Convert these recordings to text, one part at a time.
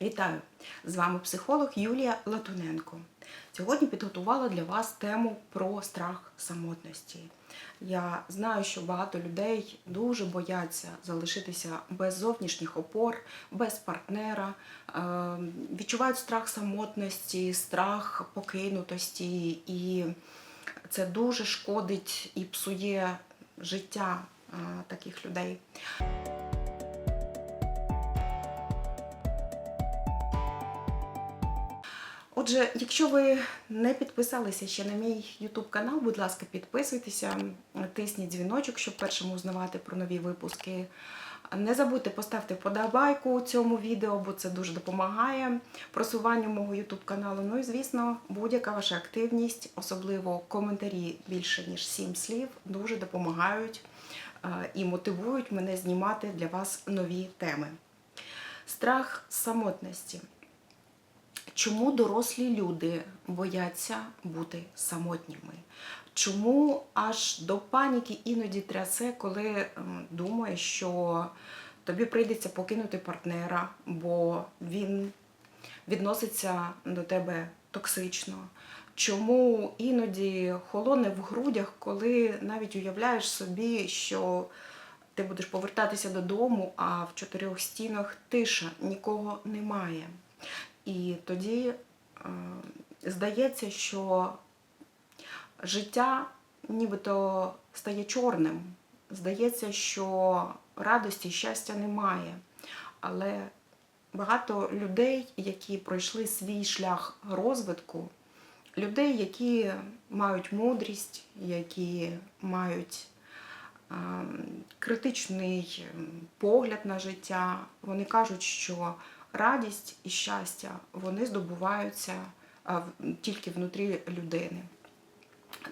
Вітаю! З вами психолог Юлія Латуненко. Сьогодні підготувала для вас тему про страх самотності. Я знаю, що багато людей дуже бояться залишитися без зовнішніх опор, без партнера, е, відчувають страх самотності, страх покинутості, і це дуже шкодить і псує життя е, таких людей. Отже, якщо ви не підписалися ще на мій YouTube канал, будь ласка, підписуйтеся, тисніть дзвіночок, щоб першому узнавати про нові випуски. Не забудьте поставити подобайку цьому відео, бо це дуже допомагає просуванню мого YouTube каналу. Ну і звісно, будь-яка ваша активність, особливо коментарі більше ніж 7 слів, дуже допомагають е, і мотивують мене знімати для вас нові теми. Страх самотності. Чому дорослі люди бояться бути самотніми? Чому аж до паніки іноді трясе, коли ем, думаєш, що тобі прийдеться покинути партнера, бо він відноситься до тебе токсично? Чому іноді холоне в грудях, коли навіть уявляєш собі, що ти будеш повертатися додому, а в чотирьох стінах тиша, нікого немає? І тоді е, здається, що життя нібито стає чорним. Здається, що радості, щастя немає. Але багато людей, які пройшли свій шлях розвитку, людей, які мають мудрість, які мають е, критичний погляд на життя, вони кажуть, що радість і щастя вони здобуваються тільки внутрі людини.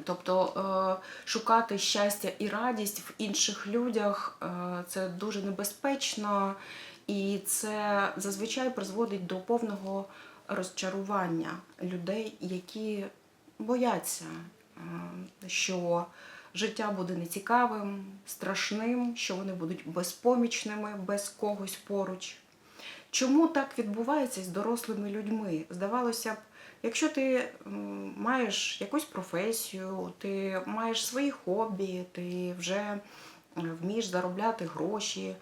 Тобто е, шукати щастя і радість в інших людях е, це дуже небезпечно, і це зазвичай призводить до повного розчарування людей, які бояться, е, що життя буде нецікавим, страшним, що вони будуть безпомічними без когось поруч. Чому так відбувається з дорослими людьми? Здавалося б, якщо ти маєш якусь професію, ти маєш свої хобі, ти вже е, вмієш заробляти гроші,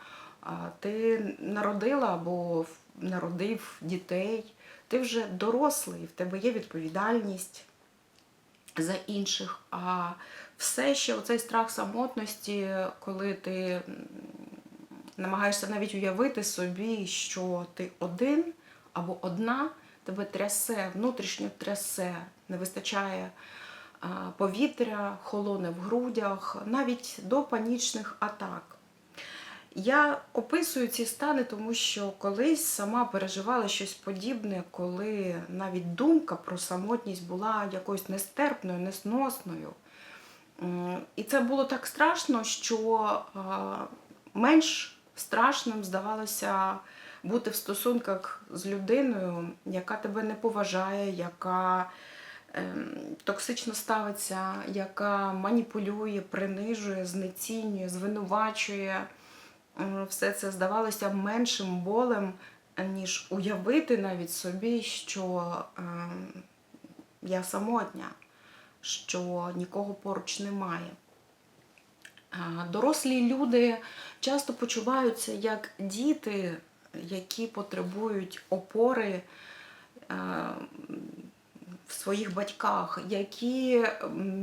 ти народила або народив дітей, ти вже дорослий, в тебе є відповідальність за інших. А все ще оцей страх самотності, коли ти намагаєшся навіть уявити собі, що ти один або одна, тебе трясе, внутрішньо трясе, не вистачає повітря, холоне в грудях, навіть до панічних атак. Я описую ці стани, тому що колись сама переживала щось подібне, коли навіть думка про самотність була якоюсь нестерпною, несносною. І це було так страшно, що менш страшним здавалося бути в стосунках з людиною, яка тебе не поважає, яка ем, токсично ставиться, яка маніпулює, принижує, знецінює, звинувачує. Е, Все це здавалося меншим болем, ніж уявити навіть собі, що ем, я самотня, що нікого поруч немає. Дорослі люди часто почуваються як діти, які потребують опори е, в своїх батьках, які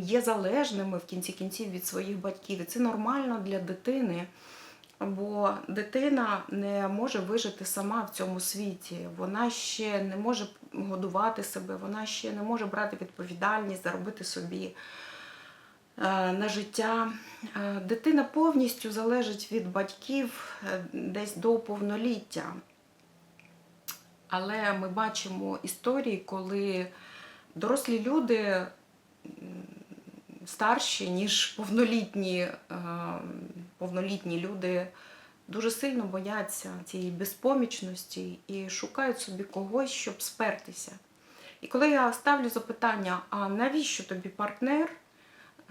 є залежними в кінці кінців від своїх батьків. І це нормально для дитини, бо дитина не може вижити сама в цьому світі. Вона ще не може годувати себе, вона ще не може брати відповідальність, заробити собі на життя. Е, Дитина повністю залежить від батьків е, десь до повноліття. Але ми бачимо історії, коли дорослі люди старші, ніж повнолітні, е, повнолітні люди, дуже сильно бояться цієї безпомічності і шукають собі когось, щоб спертися. І коли я ставлю запитання, а навіщо тобі партнер?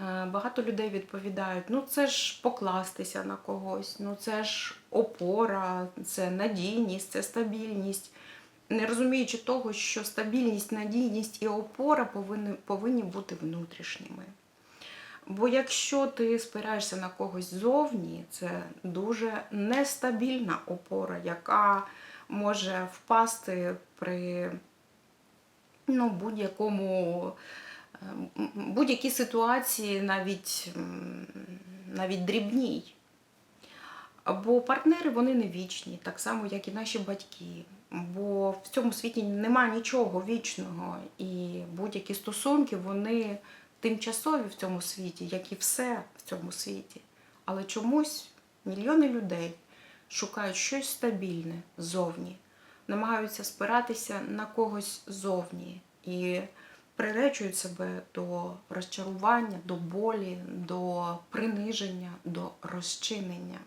Е, Багато людей відповідають: ну це ж покластися на когось, ну це ж опора, це надійність, це стабільність. не розуміючи того, що стабільність, надійність і опора повинні, повинні бути внутрішніми. Бо якщо ти спираєшся на когось зовні, це дуже нестабільна опора, яка може впасти при ну, будь-якому м, будь-якій ситуації, навіть, навіть дрібній. Бо партнери вони не вічні, так само, як і наші батьки. Бо в цьому світі немає нічого вічного, і будь-які стосунки вони тимчасові в цьому світі, як і все в цьому світі. Але чомусь мільйони людей шукають щось стабільне ззовні, намагаються спиратися на когось ззовні і приречують себе до розчарування, до болі, до приниження, до розчинення.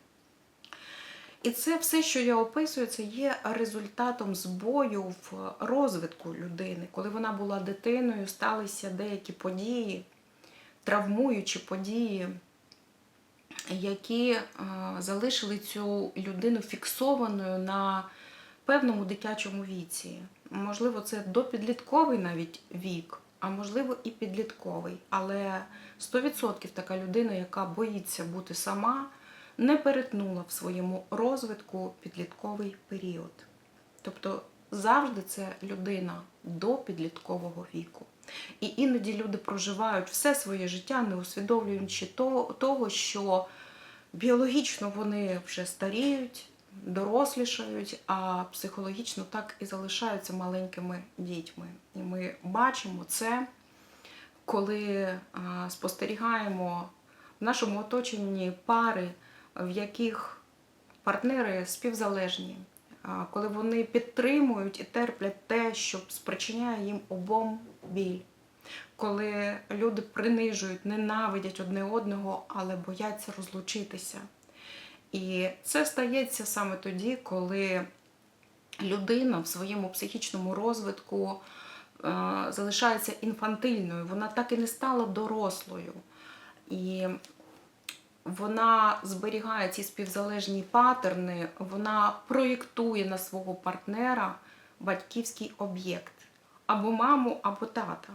І це все, що я описую, це є результатом збою в розвитку людини. Коли вона була дитиною, сталися деякі події, травмуючі події, які е, залишили цю людину фіксованою на певному дитячому віці. Можливо, це допідлітковий навіть вік, а можливо і підлітковий. Але 100% така людина, яка боїться бути сама, не перетнула в своєму розвитку підлітковий період. Тобто завжди це людина до підліткового віку. І іноді люди проживають все своє життя, не усвідомлюючи того, що біологічно вони вже старіють, дорослішають, а психологічно так і залишаються маленькими дітьми. І ми бачимо це, коли спостерігаємо в нашому оточенні пари, в яких партнери співзалежні, коли вони підтримують і терплять те, що спричиняє їм обом біль. Коли люди принижують, ненавидять одне одного, але бояться розлучитися. І це стається саме тоді, коли людина в своєму психічному розвитку е, залишається інфантильною, вона так і не стала дорослою. І вона зберігає ці співзалежні патерни, вона проєктує на свого партнера батьківський об'єкт або маму, або тата.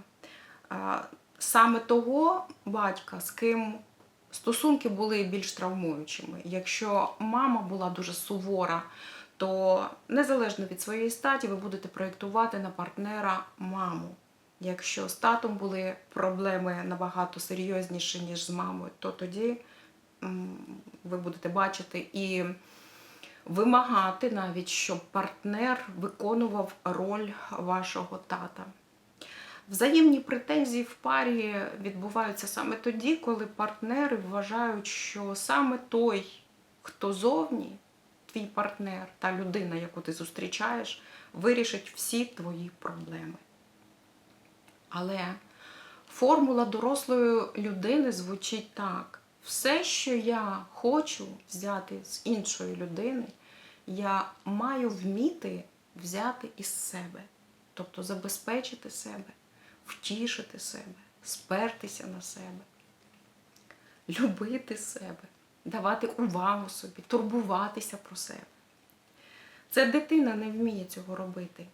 Саме того батька, з ким стосунки були більш травмуючими. Якщо мама була дуже сувора, то незалежно від своєї статі ви будете проєктувати на партнера маму. Якщо з татом були проблеми набагато серйозніші, ніж з мамою, то тоді ви будете бачити і вимагати навіть, щоб партнер виконував роль вашого тата. Взаємні претензії в парі відбуваються саме тоді, коли партнери вважають, що саме той, хто зовні, твій партнер, та людина, яку ти зустрічаєш, вирішить всі твої проблеми. Але формула дорослої людини звучить так: все, що я хочу взяти з іншої людини, я маю вміти взяти із себе, тобто забезпечити себе, втішити себе, спертися на себе, любити себе, давати увагу собі, турбуватися про себе. Це дитина не вміє цього робити.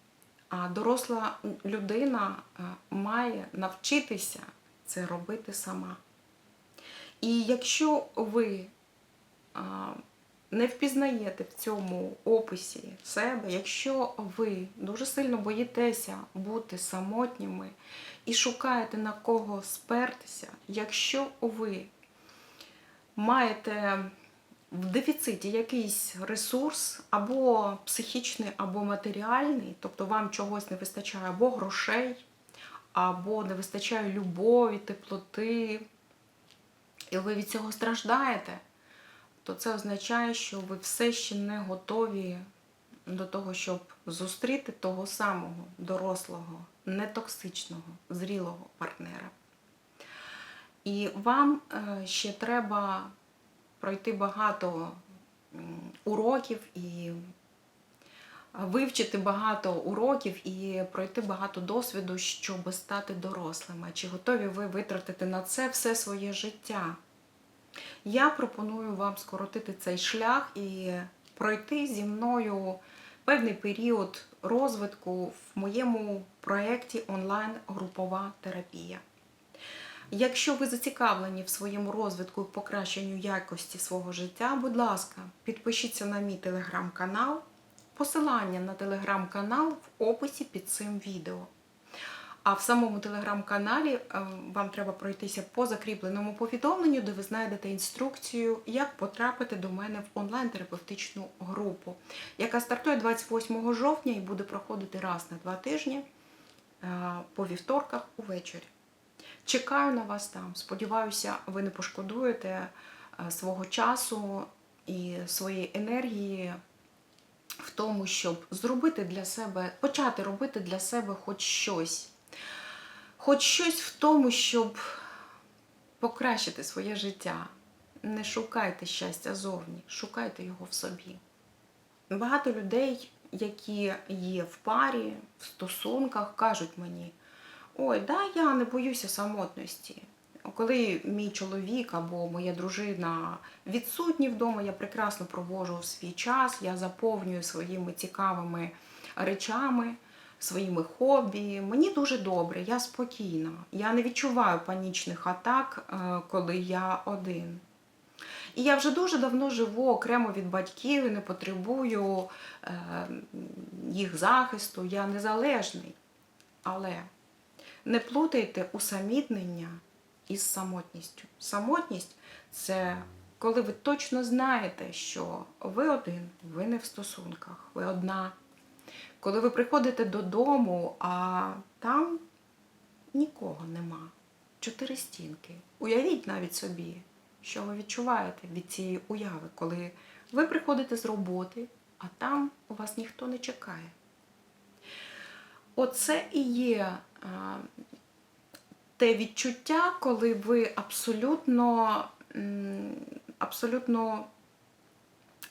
А доросла людина е, має навчитися це робити сама. І якщо ви а, не впізнаєте в цьому описі себе, якщо ви дуже сильно боїтеся бути самотніми і шукаєте на кого спертися, якщо ви маєте в дефіциті якийсь ресурс, або психічний, або матеріальний, тобто вам чогось не вистачає або грошей, або не вистачає любові, теплоти, і ви від цього страждаєте, то це означає, що ви все ще не готові до того, щоб зустріти того самого дорослого, нетоксичного, зрілого партнера. І вам е, ще треба пройти багато уроків і вивчити багато уроків і пройти багато досвіду, щоб стати дорослими. Чи готові ви витратити на це все своє життя? Я пропоную вам скоротити цей шлях і пройти зі мною певний період розвитку в моєму проєкті онлайн-групова терапія. Якщо ви зацікавлені в своєму розвитку і покращенню якості свого життя, будь ласка, підпишіться на мій телеграм-канал. Посилання на телеграм-канал в описі під цим відео. А в самому телеграм-каналі е, вам треба пройтися по закріпленому повідомленню, де ви знайдете інструкцію, як потрапити до мене в онлайн-терапевтичну групу, яка стартує 28 жовтня і буде проходити раз на два тижні е, по вівторках увечері. Чекаю на вас там. Сподіваюся, ви не пошкодуєте е, свого часу і своєї енергії в тому, щоб зробити для себе, почати робити для себе хоч щось. Хоч щось в тому, щоб покращити своє життя. Не шукайте щастя зовні, шукайте його в собі. Багато людей, які є в парі, в стосунках, кажуть мені: ой, да, я не боюся самотності. Коли мій чоловік або моя дружина відсутні вдома, я прекрасно проводжу свій час, я заповнюю своїми цікавими речами, своїми хобі. Мені дуже добре, я спокійна. Я не відчуваю панічних атак, е, коли я один. І я вже дуже давно живу окремо від батьків і не потребую е, їх захисту, я незалежний. Але не плутайте усамітнення із самотністю. Самотність це коли ви точно знаєте, що ви один, ви не в стосунках, ви одна. Коли ви приходите додому, а там нікого нема. Чотири стінки. Уявіть навіть собі, що ви відчуваєте від цієї уяви, коли ви приходите з роботи, а там у вас ніхто не чекає. Оце і є а, те відчуття, коли ви абсолютно, абсолютно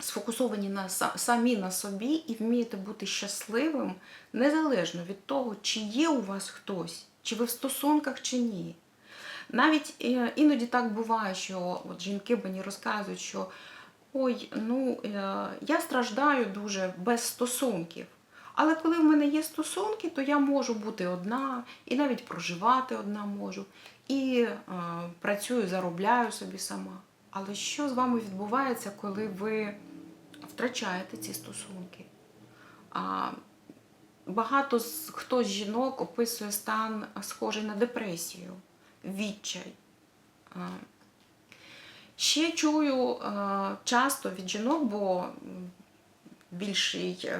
сфокусовані на самі на собі і вмієте бути щасливим незалежно від того, чи є у вас хтось, чи ви в стосунках, чи ні. Навіть е, іноді так буває, що от жінки мені розказують, що ой, ну е, я страждаю дуже без стосунків. Але коли в мене є стосунки, то я можу бути одна, і навіть проживати одна можу, і е, працюю, заробляю собі сама. Але що з вами відбувається, коли ви втрачаєте ці стосунки? А, багато з, хто з жінок описує стан схожий на депресію, відчай. А, Ще чую е, часто від жінок, бо більший, е,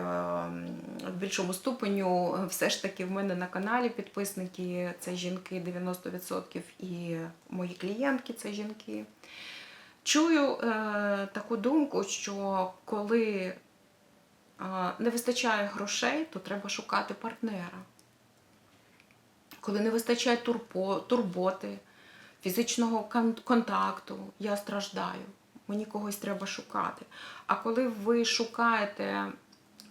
в більшому ступеню все ж таки в мене на каналі підписники це жінки 90% і мої клієнтки це жінки. Чую е, таку думку, що коли е, не вистачає грошей, то треба шукати партнера. Коли не вистачає турбо, турботи, фізичного контакту, я страждаю. Мені когось треба шукати. А коли ви шукаєте,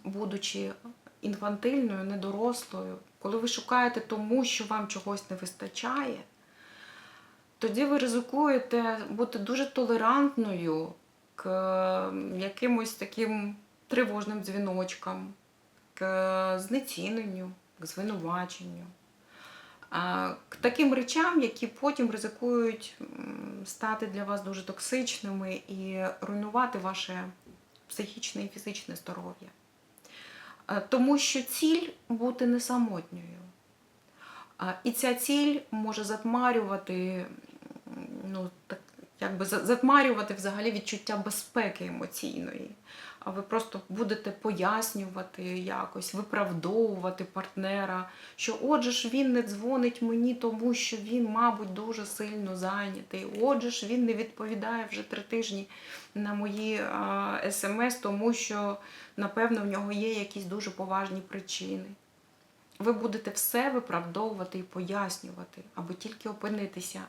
будучи інфантильною, недорослою, коли ви шукаєте тому, що вам чогось не вистачає, тоді ви ризикуєте бути дуже толерантною к якимось таким тривожним дзвіночкам, к знеціненню, к звинуваченню. К таким речам, які потім ризикують стати для вас дуже токсичними і руйнувати ваше психічне і фізичне здоров'я. Тому що ціль бути не самотньою. І ця ціль може затмарювати, ну, так, якби затмарювати взагалі відчуття безпеки емоційної. А ви просто будете пояснювати якось, виправдовувати партнера, що отже ж він не дзвонить мені, тому що він, мабуть, дуже сильно зайнятий. Отже ж він не відповідає вже три тижні на мої смс, тому що, напевно, в нього є якісь дуже поважні причини. Ви будете все виправдовувати і пояснювати, аби тільки опинитися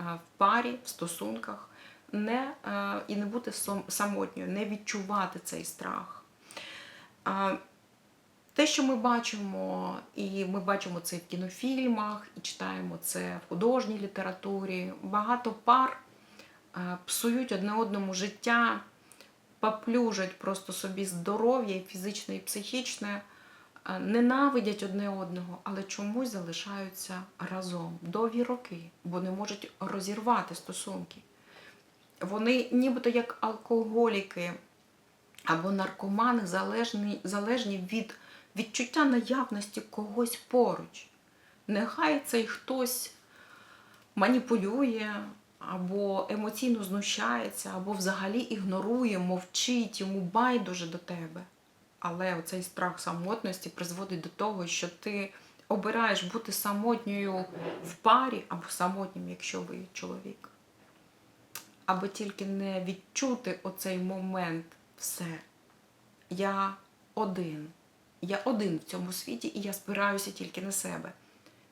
в парі, в стосунках, не, е, і не бути самотньою, не відчувати цей страх. Те, що ми бачимо, і ми бачимо це в кінофільмах, і читаємо це в художній літературі, багато пар е, псують одне одному життя поплюжать просто собі здоров'я і фізичне, і психічне, е, ненавидять одне одного, але чомусь залишаються разом довгі роки, бо не можуть розірвати стосунки. Вони нібито як алкоголіки або наркомани залежні, залежні від відчуття наявності когось поруч. Нехай цей хтось маніпулює, або емоційно знущається, або взагалі ігнорує, мовчить, йому байдуже до тебе. Але оцей страх самотності призводить до того, що ти обираєш бути самотньою в парі або самотнім, якщо ви чоловік. Аби тільки не відчути оцей момент все. Я один. Я один в цьому світі і я спираюся тільки на себе.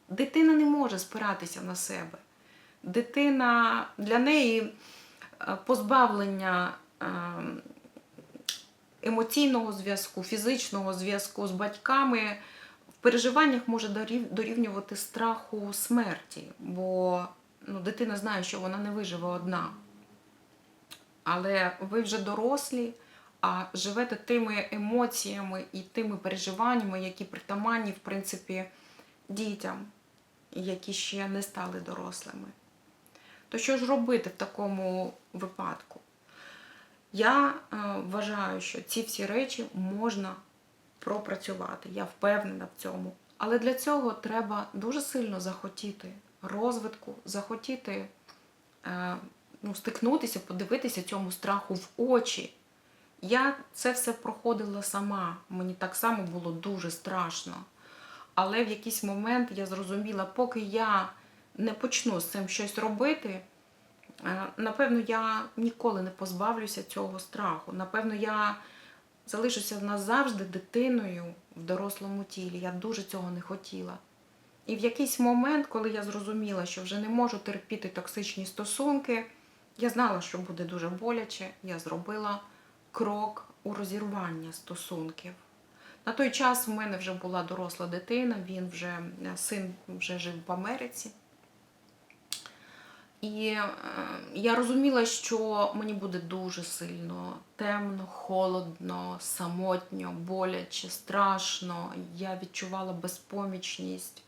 Дитина не може спиратися на себе. Дитина для неї е, позбавлення е, емоційного зв'язку, фізичного зв'язку з батьками в переживаннях може дорівнювати страху смерті, бо ну, дитина знає, що вона не виживе одна. Але ви вже дорослі, а живете тими емоціями і тими переживаннями, які притаманні, в принципі, дітям, які ще не стали дорослими. То що ж робити в такому випадку? Я е, вважаю, що ці всі речі можна пропрацювати. Я впевнена в цьому. Але для цього треба дуже сильно захотіти розвитку, захотіти е, ну, стикнутися, подивитися цьому страху в очі. Я це все проходила сама. Мені так само було дуже страшно. Але в якийсь момент я зрозуміла, поки я не почну з цим щось робити, напевно, я ніколи не позбавлюся цього страху. Напевно, я залишуся назавжди дитиною в дорослому тілі. Я дуже цього не хотіла. І в якийсь момент, коли я зрозуміла, що вже не можу терпіти токсичні стосунки, я знала, що буде дуже боляче, я зробила крок у розірвання стосунків. На той час в мене вже була доросла дитина, він вже е, син вже жив в Америці. І е, я розуміла, що мені буде дуже сильно темно, холодно, самотньо, боляче, страшно. Я відчувала безпомічність.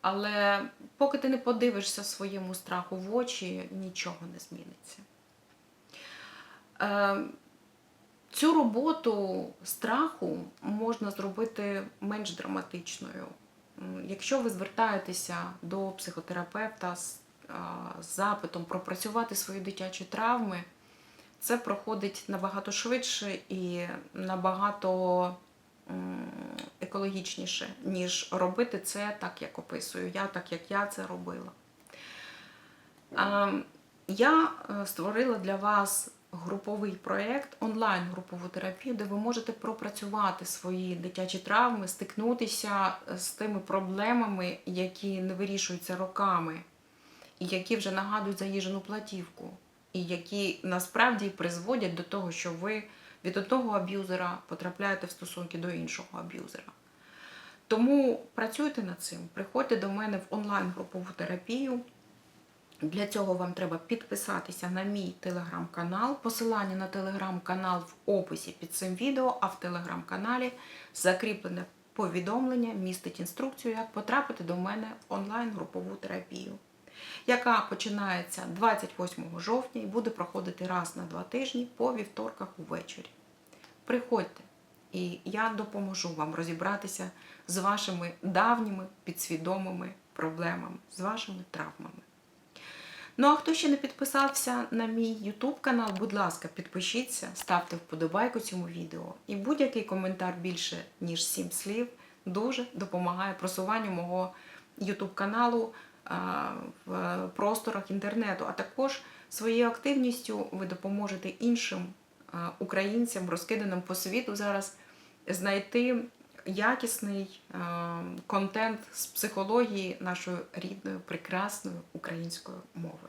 Але поки ти не подивишся своєму страху в очі, нічого не зміниться. Е, Цю роботу страху можна зробити менш драматичною. Якщо ви звертаєтеся до психотерапевта з, з запитом пропрацювати свої дитячі травми, це проходить набагато швидше і набагато екологічніше, ніж робити це так, як описую я, так як я це робила. Я е, створила для вас груповий проєкт, онлайн-групову терапію, де ви можете пропрацювати свої дитячі травми, стикнутися з тими проблемами, які не вирішуються роками, які вже нагадують заїжджену платівку, і які насправді призводять до того, що ви від одного аб'юзера потрапляєте в стосунки до іншого аб'юзера. Тому працюйте над цим, приходьте до мене в онлайн-групову терапію. Для цього вам треба підписатися на мій телеграм-канал. Посилання на телеграм-канал в описі під цим відео, а в телеграм-каналі закріплене повідомлення містить інструкцію, як потрапити до мене в онлайн-групову терапію, яка починається 28 жовтня і буде проходити раз на два тижні по вівторках увечері. Приходьте, і я допоможу вам розібратися з вашими давніми підсвідомими проблемами, з вашими травмами. Ну а хто ще не підписався на мій YouTube канал, будь ласка, підпишіться, ставте вподобайку цьому відео. І будь-який коментар більше, ніж 7 слів, дуже допомагає просуванню мого YouTube каналу в просторах інтернету. А також своєю активністю ви допоможете іншим українцям, розкиданим по світу зараз, знайти якісний контент з психології нашою рідною, прекрасною українською мовою.